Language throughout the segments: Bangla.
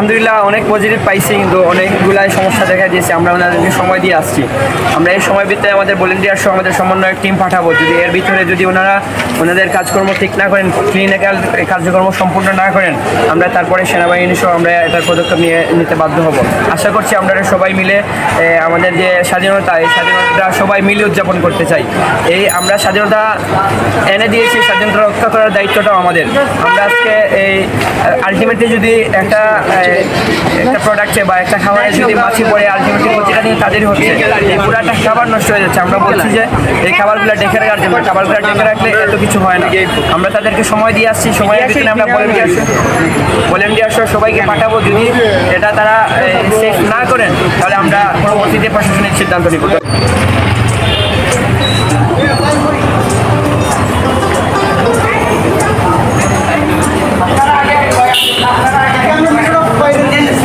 আলহামদুলিল্লাহ অনেক পজিটিভ পাইছি কিন্তু অনেকগুলাই সমস্যা দেখা দিয়েছে। আমরা ওনাদেরকে সময় দিয়ে আসছি। আমরা এই সময় ভিতরে আমাদের ভলেন্টিয়ার সহ আমাদের সমন্বয়ক টিম পাঠাবো। যদি এর ভিতরে যদি ওনারা ওনাদের কাজকর্ম ঠিক না করেন ক্লিনিক্যাল কার্যক্রম সম্পূর্ণ না করেন, আমরা তারপরে সেনাবাহিনী সহ আমরা এটার পদক্ষেপ নিয়ে নিতে বাধ্য হব। আশা করছি আমরা সবাই মিলে আমাদের যে স্বাধীনতা, এই স্বাধীনতা সবাই মিলে উদযাপন করতে চাই। এই আমরা স্বাধীনতা এনে দিয়েছি, স্বাধীনতা রক্ষা করার দায়িত্বটাও আমাদের। আমরা আজকে এই আলটিমেটলি যদি একটা একটা প্রোডাক্টে বা একটা খাবারে যদি মাছি পড়ে আলটিমেটলি ক্ষতিটা কিন্তু তাদেরই হচ্ছে। এই পুরাটা খাবার নষ্ট হয়ে যাচ্ছে। আমরা বলছি যে এই খাবারগুলো ডেকে রাখার জন্য খাবারগুলো ডেকে রাখলে এত কিছু হয় না। আমরা তাদেরকে সময় দিয়ে আসছি সময়ের ভিতরে আমরা ভলেন্টিয়ার ভলেন্টিয়ার সহ সবাইকে পাঠাবো। যদি এটা তারা সেফ না করেন তাহলে আমরা পরবর্তীতে প্রশাসনিক সিদ্ধান্ত নিব।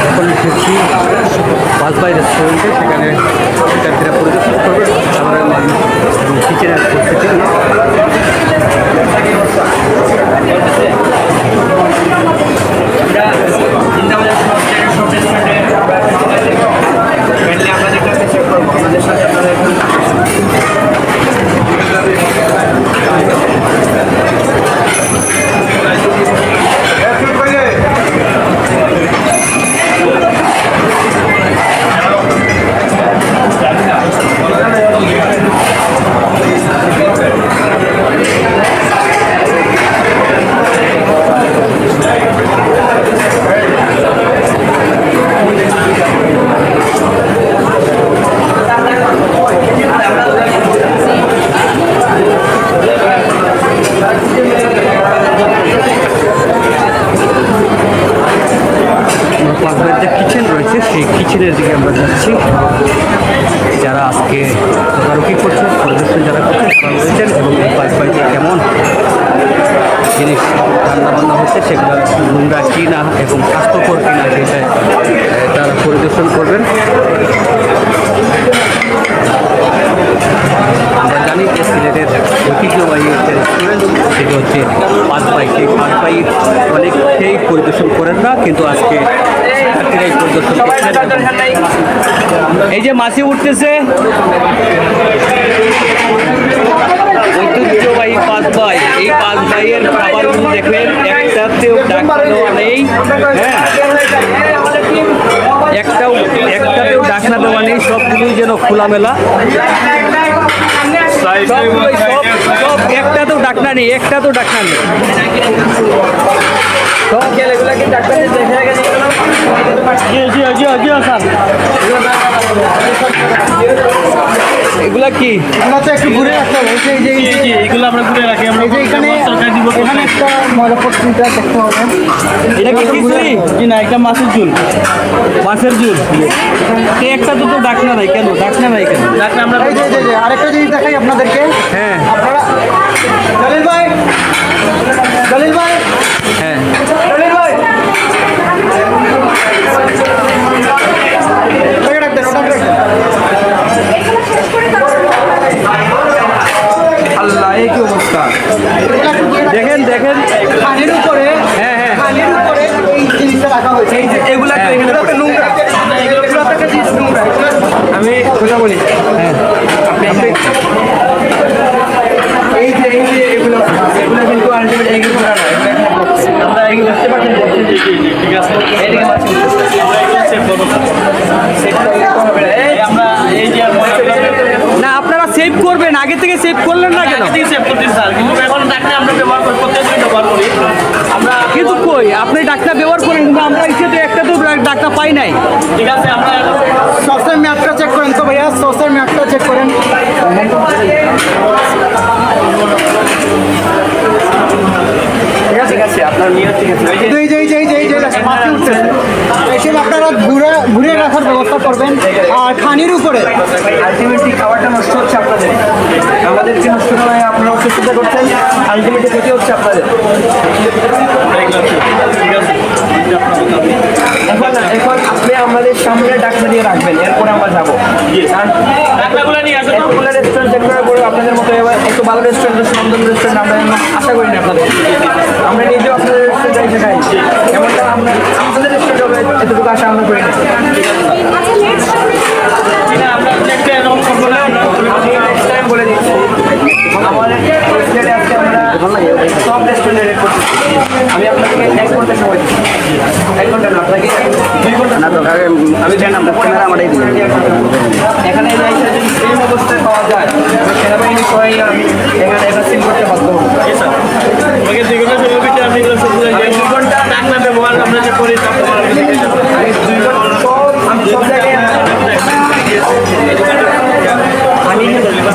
এখন এসেছি বাসবাই রেস্টুরেন্টে সেখানে শিক্ষার্থীরা পরিদর্শন করবে সাধারণ মানুষ এবং কিচেনের পরিস্থিতি নিয়ে আমরা জিন্দাবাজার সব জায়গায় সব রেস্টুরেন্টে আমরা মেনলি আমরা যেটা চেক করব আমাদের সাথে আপনাদের পাকবাইয়ের যে কিচেন রয়েছে, সেই কিচেনের দিকে আমরা যাচ্ছি। যারা আজকে তদারকি করছেন পরিদর্শন যারা করছেন তারা রয়েছেন এবং এই কেমন জিনিস রান্না বান্না হচ্ছে সেগুলো নোংরা কি না এবং স্বাস্থ্যকর কি না সেটা তারা পরিদর্শন করবেন। আমরা জানি যে সিলেটের ঐতিহ্যবাহী একটা রেস্টুরেন্ট সেটি হচ্ছে পাঁচবাই সেই পাঁচবাই অনেকেই পরিদর্শন করেন না, কিন্তু আজকে শিক্ষার্থীরাই পরিদর্শন এই যে মাছি উঠতেছে ঐতিহ্যবাহী পাঁচ ভাই এই পাঁচ ভাইয়ের খাবারগুলো দেখবেন একটাতেও ডাকনা নেই হ্যাঁ। একটাও একটাতেও ডাকনা দেওয়া নেই, সবগুলোই যেন খোলামেলা। সবগুলোই সব সব একটাতেও ডাকনা নেই একটাতেও ডাকনা নেই। সব খেলে এগুলো দেখে গেছে জি জি জি জি স্যার এগুলা কি? এগুলোতে একটু ঘুরে রাখতে হবে। এই যে এই যে এই যে এগুলো আমরা ঘুরে রাখি আমরা এখানে এখানে একটা ময়লা পত্রিকা দেখতে হবে। এটা কি খিচুড়ি জি না একটা মাছের ঝুল। মাছের ঝুল। তো একটা দুটো ডাকনা নাই কেন? ডাকনা নাই কেন? যাকে আমরা এই যে এই এই আরেকটা জিনিস দেখাই আপনাদেরকে। হ্যাঁ। আপনারা জলিল ভাই। জলিল ভাই। বলি হ্যাঁ। এই যে এই যে এগুলো এগুলো কিন্তু আলটিমেট এগুলো করা না। আমরা ঠিক আছে মাছ আপনারা সেভ করবেন। আগে থেকে সেভ করলেন না কেন? সেভ করতেছি স্যার কিন্তু এখন ডাক্তার আমরা ব্যবহার করি প্রত্যেকদিন ব্যবহার করি। আমরা কিন্তু কই? আপনি ডাক্তার ব্যবহার করেন কিন্তু আমরা ইচ্ছে তো একটা তো ডাক্তার পাই নাই। ঠিক আছে আমরা সসের ম্যাপটা চেক করেন তো ভাইয়া সসের ম্যাপটা চেক করেন ঠিক আছে আপনার নিয়ত ঠিক আছে। এই যে এই যে এই যে এই যে দেখেন, উঠতেছে এইসব আপনারা ঘুরে ঘুরে রাখার ব্যবস্থা করবেন। আর খানির উপরে। আলটিমেটলি খাবারটা নষ্ট হচ্ছে আপনাদের। আমাদেরকে নষ্ট নয় আপনারা অসুস্থতা করছেন আলটিমেটলি ক্ষতি হচ্ছে আপনাদের। ঠিক আছে এখন এখন আপনি আমাদের সামনে ডাক্তার দিয়ে রাখবেন এরপরে আমরা যাব। এতগুলো রেস্টুরেন্ট চেক করে আপনাদের মতো এবার একটু ভালো রেস্টুরেন্ট সুন্দর রেস্টুরেন্ট আমরা এমন আশা করি না আপনাদের। আমরা নিজেও আপনাদের রেস্টুরেন্টে এসে খাই এমনটা আমরা আমাদের রেস্টুরেন্ট হবে এতটুকু আশা আমরা করি না। বলে দিচ্ছি। আমাদের আজকে আমরা সব রেস্টুরেন্টে আমি আপনাকে এক ঘণ্টা সময় দিচ্ছি এক ঘণ্টা না আপনাকে দুই ঘণ্টা না তো ক্যামেরা আমারই এখানে এই সেম অবস্থায় পাওয়া যায়, সেনাবাহিনী সবাই আমি এখানে এটা সিল করতে বাধ্য হব।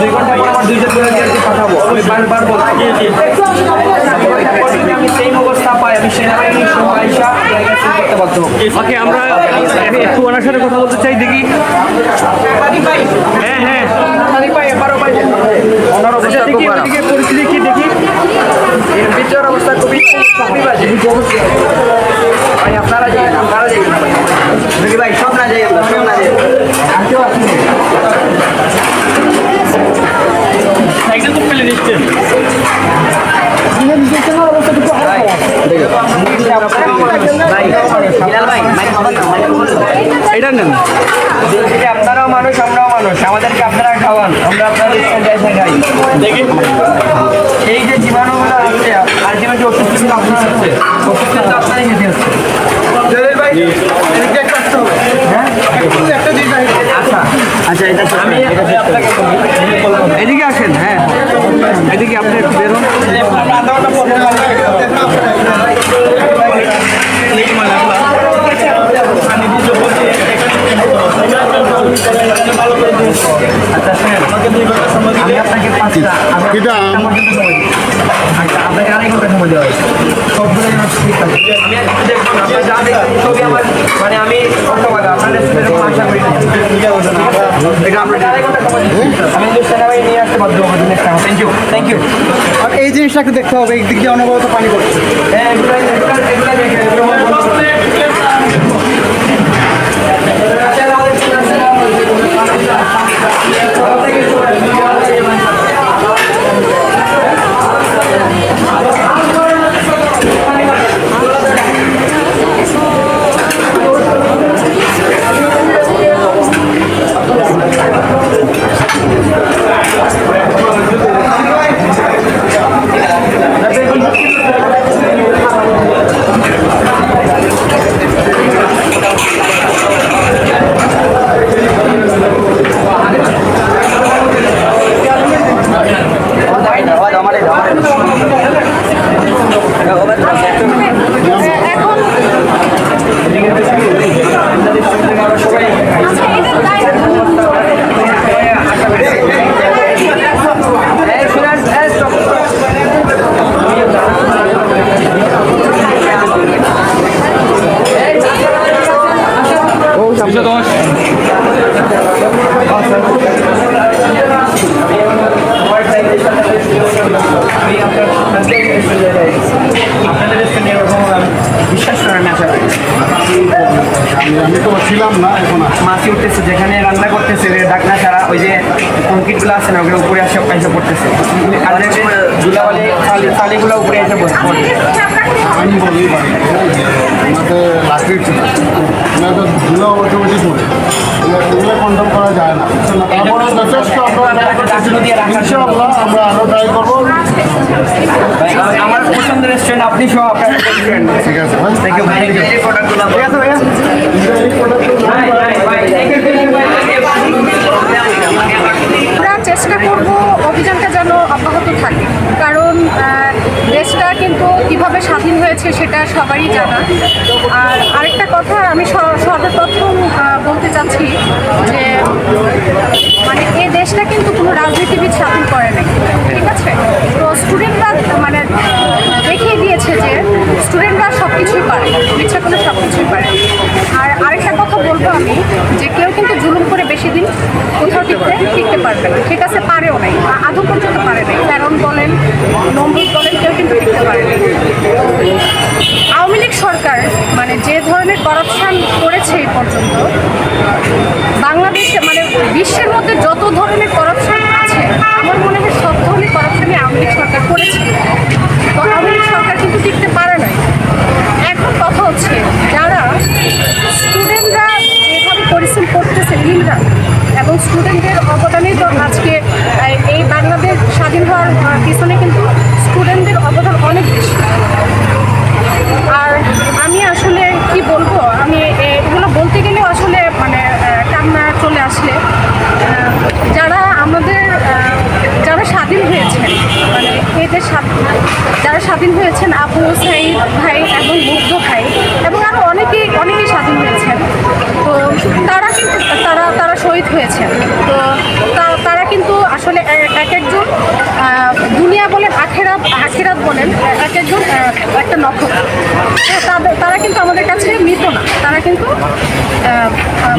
দুই ঘণ্টা পর আমার দুইজন ভলান্টিয়ারকে পাঠাবো। আমি বারবার বলছি। আমি সেম অবস্থা পাই আমি সেনাবাহিনী সহ আইসা করতে বাধ্য ওকে আমরা আমি একটু ওনার সাথে কথা বলতে চাই দেখি। হ্যাঁ হ্যাঁ। খালি পাই এবারও পাই ওনার অবস্থা খুব দেখি খারাপ। পরিস্থিতি কি দেখি। এর ভিতর অবস্থা খুবই খুবই বাজে। এটা নেন। আপনারাও মানুষ আমরাও মানুষ। আমাদেরকে আপনারা খাওয়ান আমরা আপনাদের এই যে জীবাণুগুলো আছে ওষুধ কিন্তু আপনার হচ্ছে ওষুধ কিন্তু আপনারই খেতে হচ্ছে। হ্যাঁ? আচ্ছা আচ্ছা এটা আমি এদিকে আসেন হ্যাঁ। এদিকে আপনি একটু বেরোন আমরা আধা ঘণ্টা পরে আচ্ছা শুনেন আমি আপনাকে পাঁচটা আমি এটা আম- পর্যন্ত সময় দিচ্ছি। আচ্ছা আপনাকে আড়াই ঘণ্টা সময় দেওয়া হয়েছে সবগুলো যেন ঠিক আছে আমি আর কিছু দেখব না আপনার যা দেখবেন ছবি আমার মানে আমি অন্তবাদ আপনাদের সাথে এরকম আশা করি না এটা আমরা আড়াই ঘণ্টা সময় দিচ্ছি। আমি কিন্তু সেনাবাহিনী নিয়ে আসতে বাধ্য থ্যাংক ইউ থ্যাংক ইউ আর এই জিনিসটা একটু দেখতে হবে, এই দিক দিয়ে অনবরত পানি পড়ছে। হ্যাঁ এগুলো দেখে এগুলো বন্ধ করতে। আচ্ছা, আমাদের ঠিক আছে। ভালো থেকেন। এই শুনেন, এই stop. আমার সাইকেল সাথে আমি আপনার আপনাদের রেস্টুরেন্টে এরকম আমি বিশ্বাস করেন না আশা করি আমি তো ছিলাম না এখন। মাছি উঠতেছে যেখানে রান্না করতেছে ডাকনা ছাড়া ওই যে কংক্রিটগুলো আছে না ওগুলো উপরে আসে এসে পড়তেছে। আর ধুলাবালি উপরে এসে পড়ছে। আমি বলি ওনাতে লাকড়ির ছিল। ওনাতে ধুলো অটোমেটিক পড়ে। এগুলো কন্ট্রোল করা যায় না। তারপরে যথেষ্ট আমরা আমরা আরও ট্রাই করব। আমার পছন্দের রেস্টুরেন্ট আপনি সহ আপনার ঠিক আছে থ্যাংক ইউ আমরা চেষ্টা করব অভিযানটা যেন অব্যাহত থাকে। কারণ দেশটা কিন্তু কীভাবে স্বাধীন হয়েছে সেটা সবারই জানা। আর আরেকটা কথা, আমি সর্বপ্রথম বলতে চাচ্ছি যে মানে এই দেশটা কিন্তু কোনো রাজনীতিবিদ স্বাধীন করে নাই, ঠিক আছে? তো স্টুডেন্টরা মানে স্টুডেন্টরা সব কিছুই পারে, ইচ্ছা করলে সব কিছুই পারে। আর আরেকটা কথা বলব আমি, যে কেউ কিন্তু জুলুম করে বেশি দিন কোথাও টিকতে টিকতে পারবে না। ঠিক আছে, পারেও নাই আদৌ পর্যন্ত পারে নাই। কারণ বলেন নম্বর বলেন, কেউ কিন্তু টিকতে পারে নাই। আওয়ামী লীগ সরকার মানে যে ধরনের করাপশান করেছে এই পর্যন্ত, বাংলাদেশে মানে বিশ্বের মধ্যে যত ধরনের করাপশান আছে, আমার মনে হয় সব ধরনের করাপশানই আওয়ামী লীগ সরকার করেছে। তো আওয়ামী লীগ সরকার আপু সাইদ ভাই এবং বুদ্ধ ভাই এবং আরও অনেকেই অনেকেই স্বাধীন হয়েছেন। তো তারা কিন্তু, তারা তারা শহীদ হয়েছেন। তো তারা কিন্তু আসলে এক একজন দুনিয়া বলে আখেরাত আখেরাত বলেন, এক একজন একটা নক্ষত্র। তাদের, তারা কিন্তু আমাদের কাছে মৃত না। তারা কিন্তু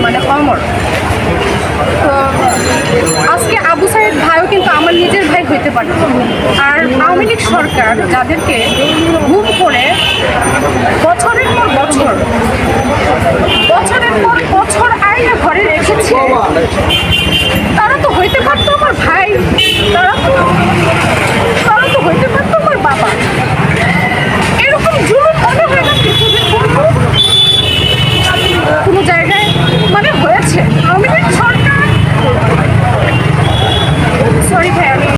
মানে অমর। তো আজকে হইতে পারত আর আওয়ামী লীগ সরকার যাদেরকে ঘুম করে বছরের পর বছর, বছরের পর বছর আইনা ঘরে রেখেছে, তারা তো হইতে পারতো আমার ভাই, তারা তো